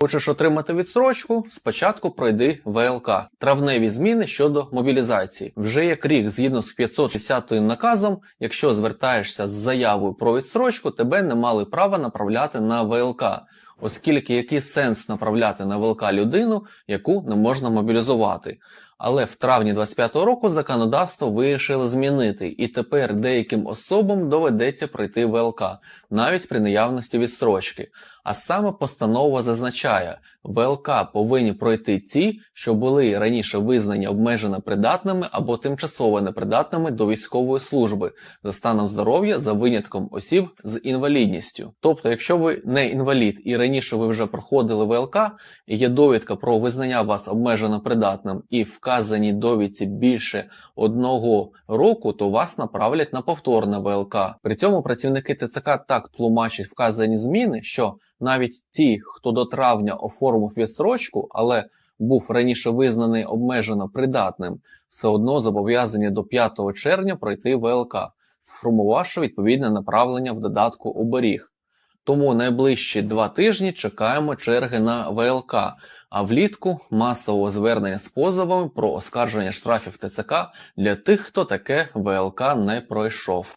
Хочеш отримати відсрочку? Спочатку пройди ВЛК. Травневі зміни щодо мобілізації. Вже як рік, згідно з 560 наказом, якщо звертаєшся з заявою про відсрочку, тебе не мали права направляти на ВЛК. Оскільки який сенс направляти на ВЛК людину, яку не можна мобілізувати. Але в травні 25-го року законодавство вирішили змінити, і тепер деяким особам доведеться пройти ВЛК, навіть при наявності відстрочки. А саме постанова зазначає, ВЛК повинні пройти ті, що були раніше визнані обмежено придатними або тимчасово непридатними до військової служби за станом здоров'я за винятком осіб з інвалідністю. Тобто, якщо ви не інвалід і раніше ви вже проходили ВЛК, і є довідка про визнання вас обмежено придатним і вказані довідці більше одного року, то вас направлять на повторне ВЛК. При цьому працівники ТЦК так тлумачать вказані зміни, що навіть ті, хто до травня оформив відстрочку, але був раніше визнаний обмежено придатним, все одно зобов'язані до 5 червня пройти ВЛК, сформувавши відповідне направлення в додатку оберіг. Тому найближчі два тижні чекаємо черги на ВЛК, а влітку масового звернення з позовами про оскарження штрафів ТЦК для тих, хто таке ВЛК не пройшов.